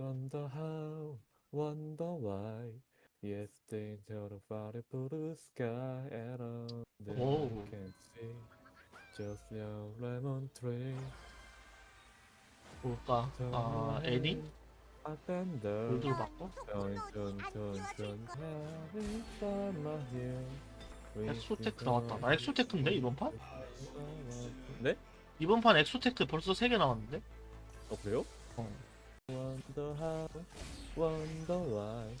Wonder how, wonder why. Yesterday the fire blue sky and on the 오. can see just your lemon tree. 뭘까? 아 애니? 바꿔? 턴턴턴턴 having fun right here. 엑소테크 나왔다. 나 엑소테크인데 이번 판? 네? 이번 판 엑소테크 벌써 3개 나왔는데? 어 그래요? 어.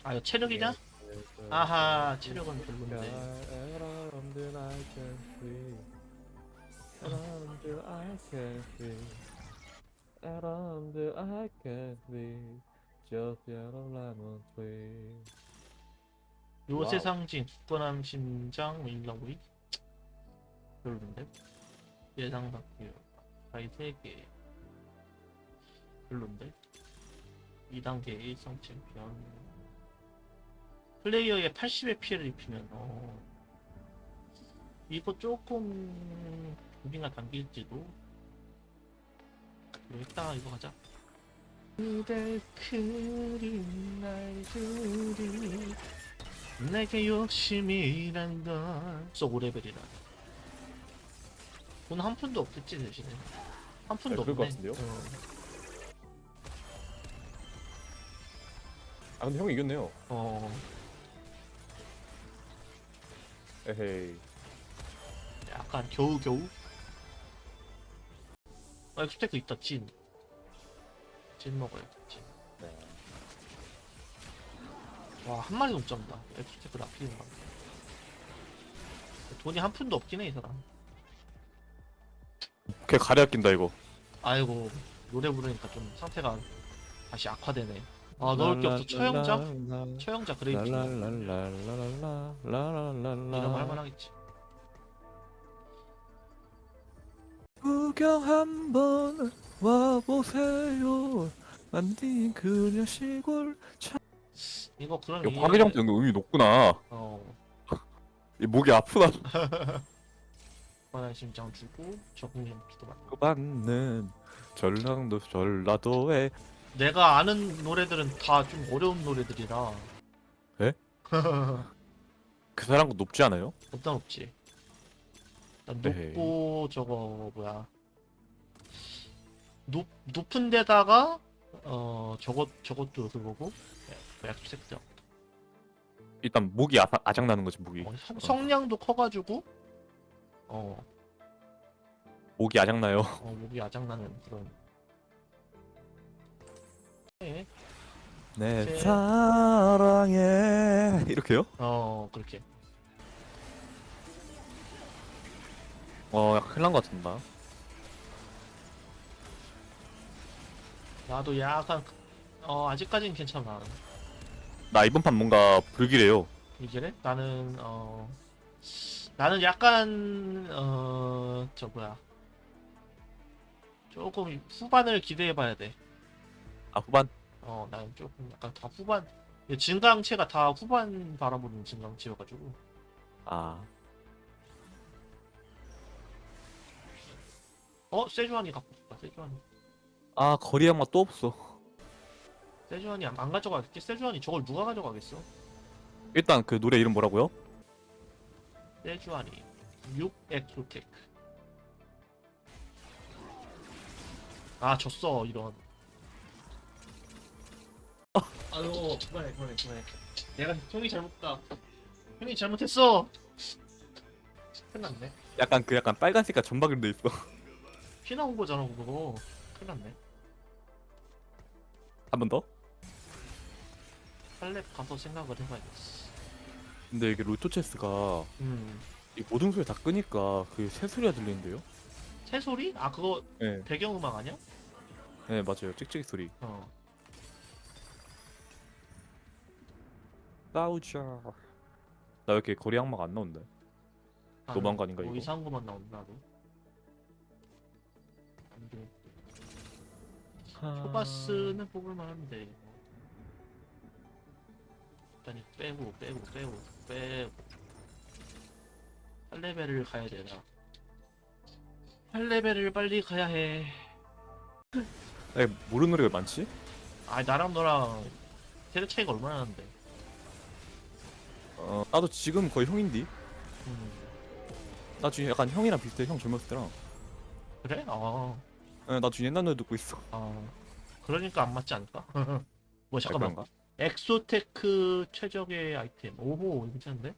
아 이거 체력이냐? 아하 체력은 별론데 Around I can see. Around I can see. Around I can see. Just yellow lemon tree. 요새 와우. 상징 굳건함 심장 윈러브이 별론데? 예상 바뀌어 가이 3개 별론데? 2단계 일성 챔피언. 플레이어의 80의 피해를 입히면 어 이거 조금 무빙가 당길지도. 일단 이거 가자. 그댈 그린 날들이 내게 욕심이란 건써 5레벨이라. 돈 한 푼도 없겠지 대신에. 한 푼도 네, 그럴 것 없네. 같은데요? 어. 아 근데 형이 이겼네요. 어 에헤이. 약간 겨우겨우 아 엑스테크 있다 진. 진 먹어야지 진. 네. 와 한 마리 못 잡는다 엑스테크를 아끼는 거 돈이 한 푼도 없긴 해 이 사람 걔 가래 아낀다 이거 아이고 노래 부르니까 좀 상태가 다시 악화되네 아 넣을 게 없어 처형자? 처형자 그레이트 이런 거 랄랄랄랄랄랄랄랄랄랄라. 할만하겠지 구경 한번 와보세요. 만든 그녀 시골 이거 그럼 이거 화기장 때는 의미 높구나 어 이 목이 아프다 관한 심장 주고 적응력 기도 받고 그 받는 전라도 전라도에 내가 아는 노래들은 다 좀 어려운 노래들이라. 에? 그 사람도 높지 않아요? 어떤 없지. 나 에헤이. 높고 저거 뭐야. 높 높은 데다가 어 저것 저것도 그거고 약속 섹트. 일단 목이 아, 아작 나는 거지 목이. 어, 성, 성량도 커가지고 어, 목이 아작 나요? 어 목이 아작나는 그런 네, 내 제- 사랑해. 이렇게요? 어 그렇게. 어 약간 큰일 난거 같은다. 나도 약간 어 아직까지는 괜찮아. 나 이번 판 뭔가 불길해요. 이게 나는 어 나는 약간 어 저 뭐야. 조금 후반을 기대해봐야 돼. 아 후반? 어 나는 조금 약간 다 후반. 증강체가 다 후반 바라보는 증강체여가지고. 아. 어 세주안이 갖고 싶다 세주안이. 아 거리 양마 또 없어. 세주안이 안, 안 가져가겠지? 세주안이 저걸 누가 가져가겠어? 일단 그 노래 이름 뭐라고요? 세주안이. 6 엑소테크 아 졌어 이런 아유 그만해 그만해 그만해. 내가 형이 잘못다. 형이 잘못했어. 큰일 났네. 약간 그 약간 빨간 색깔 점박으로 돼 있어. 피 나온 거잖아 그거. 큰일 났네. 한 번 더? 할랩 가서 생각을 해봐야겠어. 근데 이게 로또 체스가 음. 이 모든 소리 다 끄니까 그 새소리가 들리는데요? 새소리? 아 그거 네, 배경음악 아니야? 네 맞아요. 찍찍이 소리. 어 싸우자. 나왜 이렇게 거리 양마가 안 나온대? 아닌가, 뭐 이거? 이상한 것만 나온다 나도. 안 돼. 초바스는 뽑을만 한데. 일단 이 빼고 빼고 빼고 빼고. 8레벨을 가야 되나. 8레벨을 빨리 가야 해. 아, 모르는 노래가 많지? 아 나랑 너랑 세대 차이가 얼마나 나는데 어 나도 지금 거의 형인디. 음, 나 지금 약간 형이랑 비슷해. 형 젊었을 때랑. 그래? 아, 어, 나 지금 옛날 노래 듣고 있어. 아 그러니까 안 맞지 않을까? 뭐 아, 잠깐만 그런가? 엑소테크 최적의 아이템 오호 이거 괜찮은데?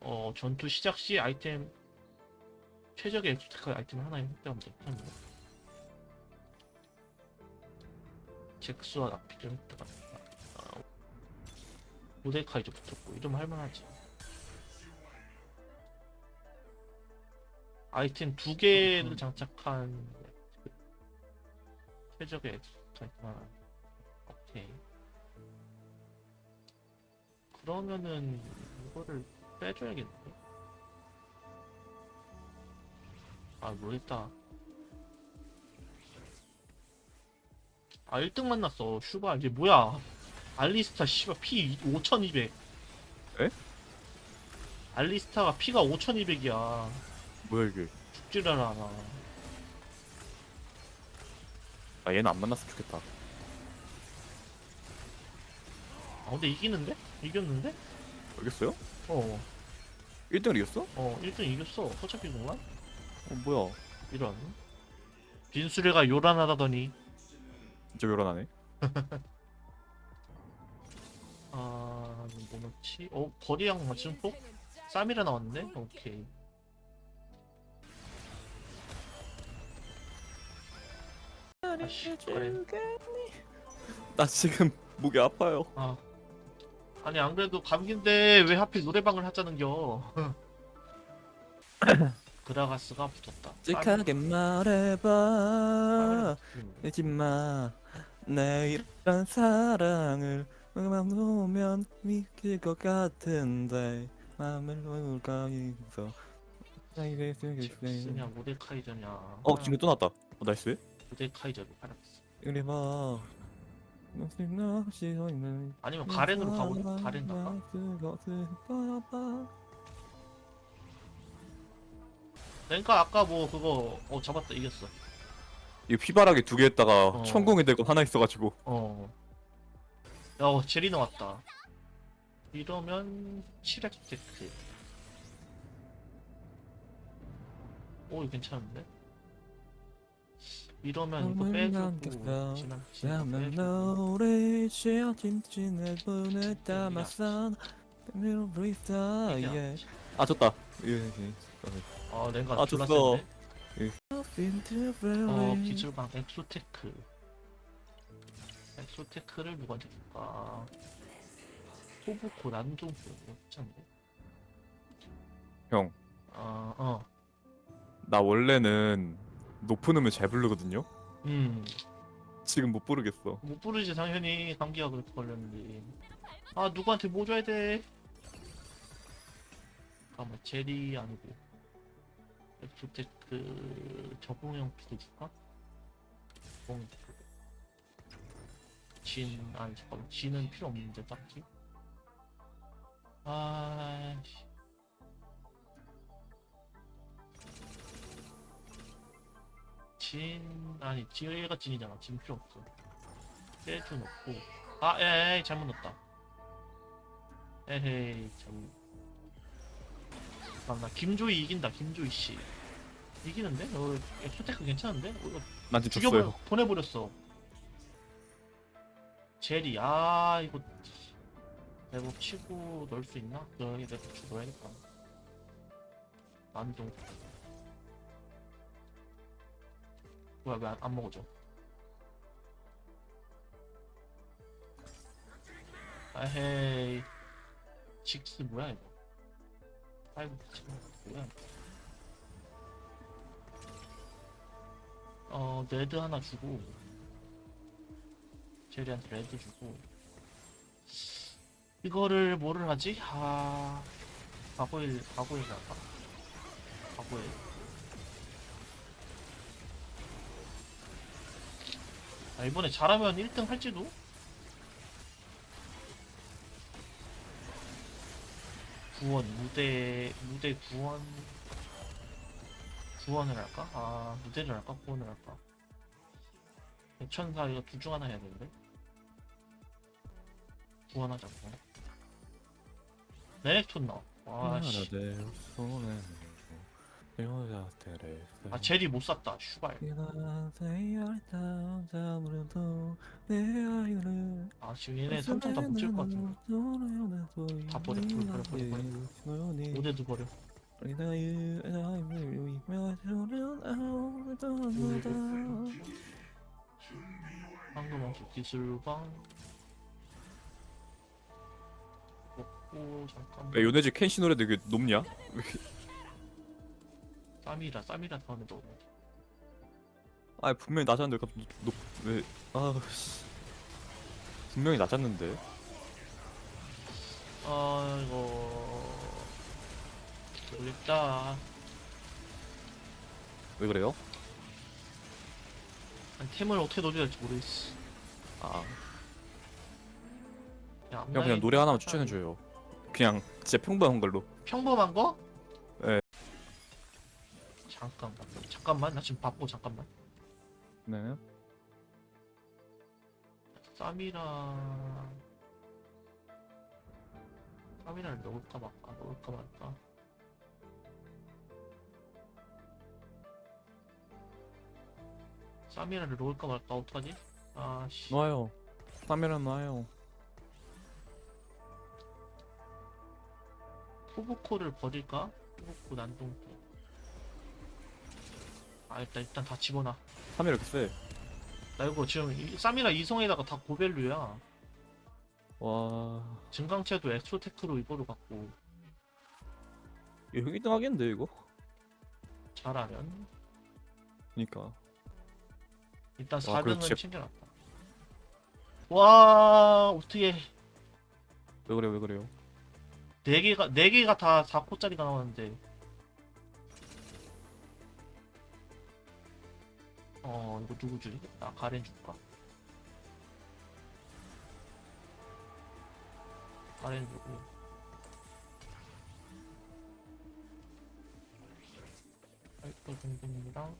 어 전투 시작 시 아이템 최적의 엑소테크 아이템 하나에 획득하면 돼 잭스와 납피를 획득한다 아, 모데카이저 붙었고 이름 할만하지 아이템 두 개를 장착한 최적의 하나 오케이 그러면은 이거를 빼줘야겠네. 아 모르겠다. 아 1등 만났어. 슈바 이제 뭐야? 알리스타 씨발 피 5200. 에? 알리스타가 피가 5200이야. 뭐야 이게? 죽지를 않아. 아 얘는 안 만났으면 좋겠다. 아 근데 이기는데? 이겼는데? 알겠어요? 어, 1등을 이겼어? 어 1등 이겼어. 어차피 공간? 어 뭐야? 이런. 빈수레가 요란하다더니 진짜 요란하네. 아, 뭐 넣지? 어, 거리양 맞춤폭? 쌈이라 나왔네? 오케이. 아씨, 그래. 나 지금 목이 아파요. 아. 아니, 안 그래도 감기인데 왜 하필 노래방을 하자는겨? 그라가스가 붙었다. 직하게 말해봐. 음. 잊지 마. 내 이런 사랑을 맘 놓으면 믿길 것 같은데 맘을 놓을까 있어. 잭스냐, 모데카이저냐. 어 지금 또 나왔다. 어 나이스. 모데카이저를 팔았어. 이리 봐. 아니면 가렌으로 가보자. 가렌 나가. 그러니까 아까 뭐 그거 어 잡았다 이겼어. 이거 피바라기 두 개 했다가 어. 천공이 되고 하나 있어가지고 어. 야, 어, 제리 나왔다. 이러면 7획 테크. 오, 이거 괜찮은데? 이러면 이거 빼주고. 지난 지난 빼주고 예. 아 졌다 예, 예. 아, 랭가 아, 졸라 졌어. 센데? 어, 기술방 엑소테크. 엑소테크를 누구한테 줄까? 소부코 난종코 괜찮은데? 형. 아, 어. 나 원래는 높은 음을 잘 부르거든요 음. 지금 못 부르겠어 못 부르지 당연히 감기가 그렇게 걸렸는데 아 누구한테 뭐 줘야 돼 잠깐만 제리 아니고 엑소테크 적응형 줄까? 적응 진 아니 잠깐만. 진은 필요 없는데 딱히? 아씨. 진 아니 지혜가 진이잖아. 진 필요 없어. 빼줘 놓고. 아 에이 잘못 넣었다. 에헤이 나 김조이 이긴다 김조이 씨. 이기는데? 어 엑소테크 괜찮은데? 어, 이거 난 지금 죽여버려 졌어요. 보내버렸어. 제리 아 이거 내가 치고 넣을 수 있나? 넣어야 내가 치고 넣어야겠다 난동. 뭐야 왜 안 먹어져? 아헤이. 직스 뭐야 이거 치고 뭐야 어 레드 하나 주고 제리한테 레드 주고 이거를 뭐를 하지? 아 과거일 과거일 나가 과거일 아 이번에 잘하면 1등 할지도? 구원 무대 무대 구원 구원을 할까? 아 무대를 할까? 구원을 할까? 백천사 이거 둘 중 하나 해야 되는데 구원하자 구원 레넥톤 나와 와씨 내 손에 아 제리 못 샀다. 슈발. 아 지금 얘네 삼성 다못 칠 것 같은데. 다 버려, 버려, 버려, 버려, 버려. 무대도 버려. 방금 없어 기술방. 먹고 잠깐만 야 요네즈 켄시 노래 되게 높냐? 쌈이라 쌈이라 다음에 넣어 아 분명히 낮았는데 갑자기 높.. 왜.. 아 씨. 분명히 낮았는데. 아 이거. 모르겠다 왜 그래요? 아니, 템을 어떻게 넣어야 될지 모르겠어. 아. 야, 형 그냥 노래 하나만 추천해줘요. 그냥 진짜 평범한 걸로. 평범한 거? 네. 잠깐만 잠깐만 나 지금 바빠 잠깐만. 네. 쌈이랑 쌈이랑 넣을까 말까? 넣을까 말까? 쌈이랑 넣을까 말까? 어떡하지? 아씨. 놔요. 카메라 놔요. 포브코를 버릴까? 포브코 난동코 아 일단 일단 다 집어놔. 카메라 이렇게 세. 나 이거 지금 이- 쌈이랑 이성에다가 다 고밸류야. 와... 증강체도 엑소테크로 이거로 갖고. 이거 형 1등 하겠는데 이거? 잘하면. 그니까. 일단 와, 그래도 4등은 진짜- 챙겨놨다. 와 어떻게 왜 그래요 왜 그래요? 4개가 4개가 다 4코짜리가 나왔는데 어 이거 누구 주지? 나 가렌 줄까? 가렌 주고 아이고 정도입니다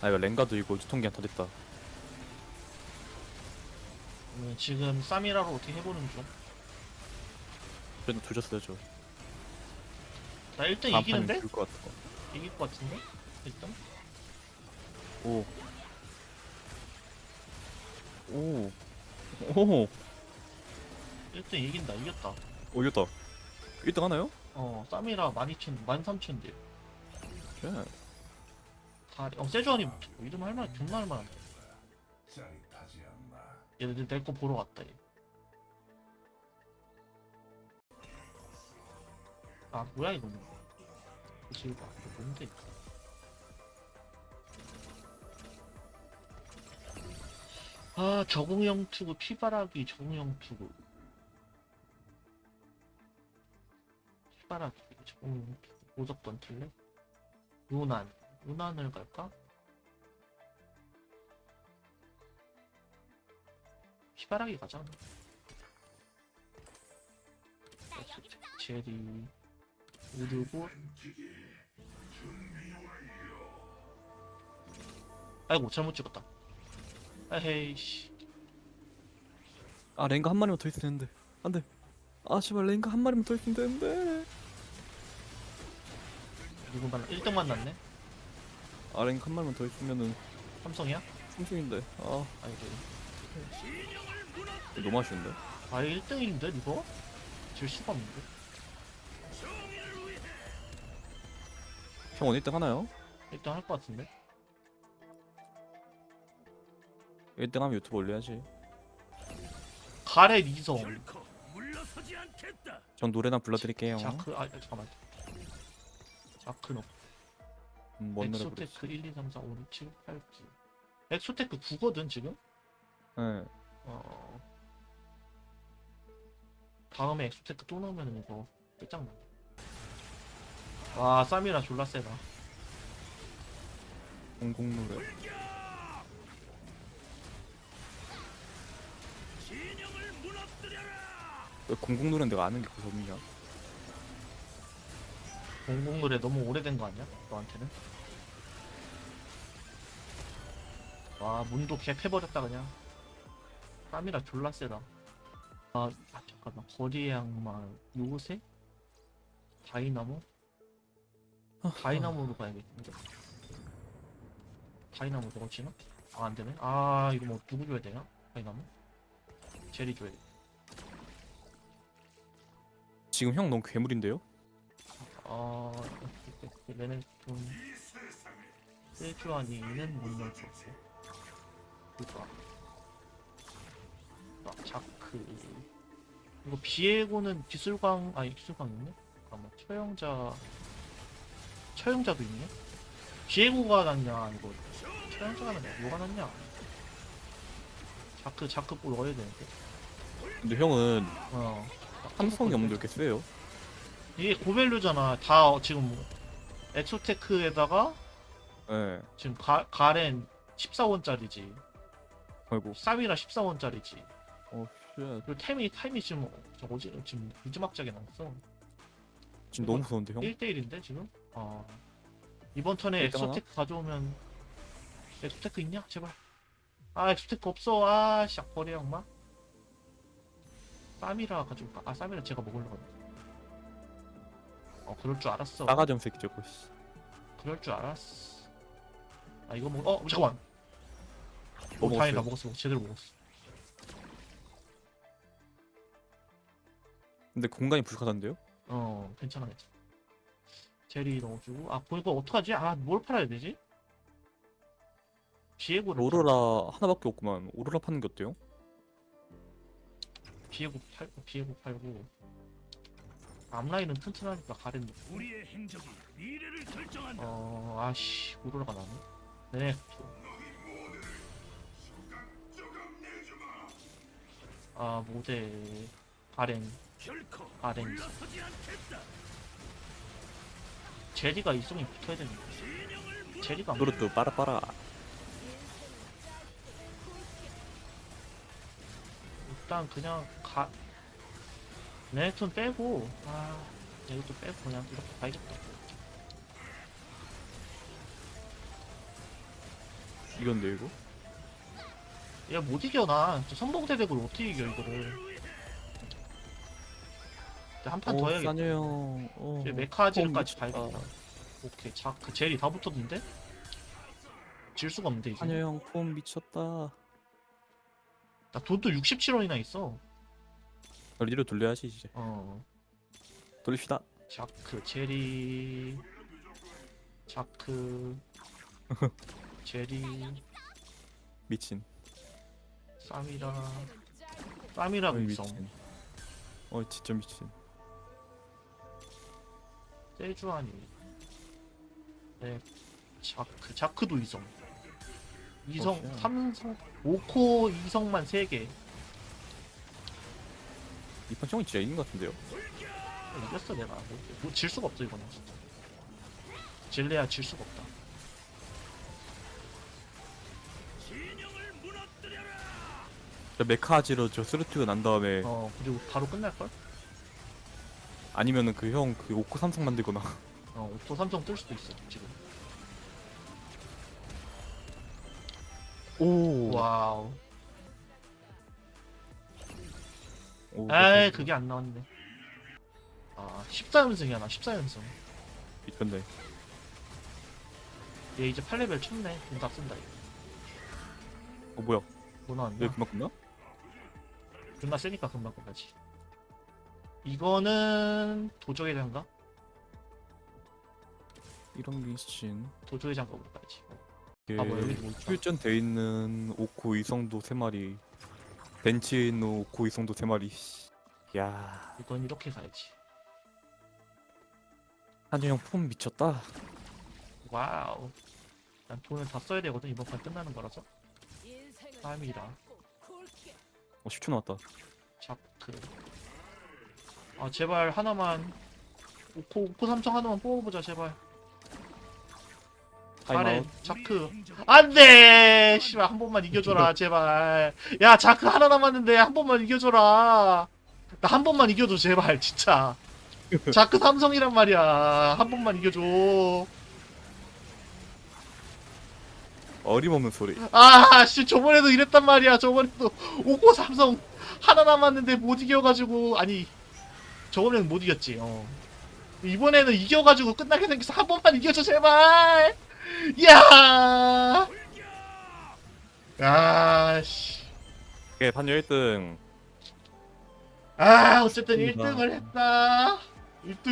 아 이거 랭가도 이거 유통기한 다 됐다 음, 지금 쌈이라로 어떻게 해보는 중? 그래도 조졌어요 저 나 1등 다음 이기는데? 줄것 같아 이길 것 같은데? 일단 오. 오. 오. 1등 이긴다 이겼다 오 이겼다 1등 하나요? 어 쌈이라 12,000 13,000딜 예. 다, 어 세주안이 이름 할만 존나 할만한데 얘들 내 거 보러 갔다 얘. 아 뭐야 이거 지금 봐 이거 뭔데 아 적응형 투구 피바라기 적응형 투구 피바라기 적응형 투구 보석 던질래? 루난 루난을 갈까? 피바라기 가자. 제리. 우르고. 아이고 잘못 찍었다. 아헤이씨. 아 랭가 한 마리만 더 있으면 되는데. 안돼. 아 씨발 랭가 한 마리만 더 있으면 되는데. 누구 만나 1등 만났네? 아 랭가 한 마리만 더 있으면은 삼성이야? 삼성인데. 아. 아이고 너무 아쉬운데? 아 1등인데 이거? 질 수가 없는데. 형 오늘 1등 하나요? 1등 할 것 같은데? 1등 하면 유튜브 올려야지. 가렛 이성. 전 노래나 불러드릴게요 자크 아 잠깐만. 자크노. 음, 뭔 노래 부르지? 엑소테크 1, 2, 3, 4, 5, 6, 7, 8, 9 엑소테크 9거든 지금? 네. 어. 다음에 엑스테크 또 나오면 이거 끝장나. 와, 아, 쌈이라 졸라 세다. 공공 노래. 왜 공공 노래 내가 아는 게 그섭이야? 공공 노래 너무 오래된 거 아니야? 너한테는? 와, 문도 개패버렸다 그냥. 땀이라 졸라 세다 아, 아 잠깐만 거리의 악마 요새? 다이나모? 다이나모로 가야겠는데 다이나모 저거 치나? 아 안되네 아 이거 뭐 누구 줘야 되나? 다이나모? 제리 줘야 돼 지금 형 너무 괴물인데요? 아, 얘네는 좀 세주안이는 못 넣을 수 없어. 그니까. 아, 자크. 이거 비에고는 기술광, 아니 기술광 있네? 잠깐만, 처형자, 처형자도 있네? 비에고가 낫냐, 이거. 처형자가 낫냐, 뭐가 낫냐? 자크, 자크 꼭 넣어야 되는데. 근데 형은 어. 삼성이 없는데 왜 이렇게 세요? 이게 고밸류잖아. 다 어, 지금 뭐 엑소테크에다가 예. 지금 가, 가렌 14원짜리지. 아이고. 사미라 14원짜리지. 어, 쉣. 그리고 템이 타임이 지금 저 어지 지금 무지막지하게 나왔어. 지금 너무 무서운데 형? 1대1인데 지금? 어. 이번 턴에 일등 하나? 엑소테크 가져오면 엑소테크 있냐? 제발. 아 엑소테크 없어. 아 씨, 버려 엄마. 사미라 가져올까? 아 사미라 제가 먹으려고 했는데. 어 그럴 줄 알았어. 싸가지 없는 새끼 저거 씨. 그럴 줄 알았어. 아 이거 먹. 어 잠깐만. 뭐 오, 다행이다 먹었어요? 먹었어. 제대로 먹었어. 근데 공간이 부족하던데요? 어 괜찮아 괜찮아. 제리 넣어주고 아 보니까 어떡하지? 아 뭘 팔아야 되지? 비에고를 오로라 하나밖에 없구만. 오로라 파는 게 어때요? 팔- 비에고 팔고 비에고 팔고 앞라인은 튼튼하니까 가렌 넣고 우리의 행적이 미래를 결정한다. 어 아씨 오로라가 나네. 네. 아 모델 가렌 않겠다. 제리가 이성이 붙어야 되는데 진영을 제리가 안 그렇도 빠라빠라. 일단 그냥 가 레넥톤 빼고 아 이것도 빼고 그냥 이렇게 가야겠다 이건데 이거? 얘 못 이겨 나저 선봉대대구를 어떻게 이겨 이거를 한판더 어, 해야겠다 형. 어. 이제 폼 봐야겠다 오케이 자 그 젤이 다 붙었는데 질 수가 없는데 이제 싸녀 형 폼 미쳤다. 나 돈도 67원이나 있어 리로 돌려야지 이제. 어 돌립시다. 자크 제리 자크 제리 미친. 쌈이라 쌈이라 어이, 위성 미친. 어 진짜 미친. 세주아니 네 자크 자크도 이성 이성 어, 쉣. 삼성 5코 이성만 3개 이판 형이 진짜 있는 것 같은데요? 이겼어 내가 뭐, 뭐질 수가 없어 이거는 진짜 질레야 질 수가 없다 진영을 무너뜨려라. 저 메카지로 저 스루트가 난 다음에 어 그리고 바로 끝날걸? 아니면은 그 형 그 오코 삼성 만들거나 어 오토 삼성 뜰 수도 있어 지금 오. 와우 오, 에이. 그게 안 나왔네 아 14연승이야 나 14연승 미쳤네. 얘 이제 8레벨 쳤네 돈다 쓴다 이거 어 뭐야? 뭐 나왔냐 왜 그만 끝나? 존나 세니까 금방 끝나지 이거는 도저의 장가? 이런 미친. 도저의 장가 못 이게 아, 뭐 여기 뭐 있다. 출전 돼 있는 오코 이성도 세 마리, 벤치에 있는 오코 이성도 세 마리. 씨. 야, 이건 이렇게 가야지 한준 형폼 미쳤다. 와우 난 돈을 다 써야 되거든 이번 판 끝나는 거라서 땀이라 어 10초 나왔다. 자크 아 제발 하나만. 오코 오코 삼성 하나만 뽑아보자 제발. 가렌. 자크. 안돼! 씨발 한 번만 이겨줘라 제발. 야 자크 하나 남았는데 한 번만 이겨줘라. 나 한 번만 이겨줘 제발 진짜. 자크 삼성이란 말이야. 한 번만 이겨줘. 어림없는 소리. 아씨 저번에도 이랬단 말이야 저번에도. 오고 삼성 하나 남았는데 못 이겨가지고. 아니 저번에는 못 이겼지 어. 이번에는 이겨가지고 끝나게 생겨서 한 번만 이겨줘 제발! 야! 아씨. 오케이 판요 1등. 아 어쨌든 좋습니다. 1등을 했다. 1등.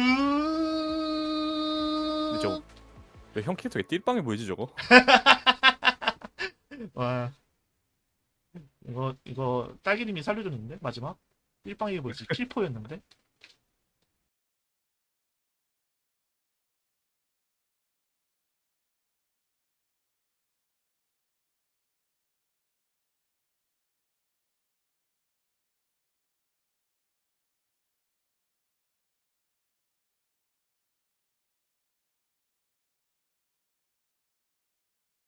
근데 저거 형 캐릭터 왜 띨빵해 보이지 저거? 와. 이거 이거 딸기님이 살려줬는데 마지막? 1방이 뭐지? 킬포였는데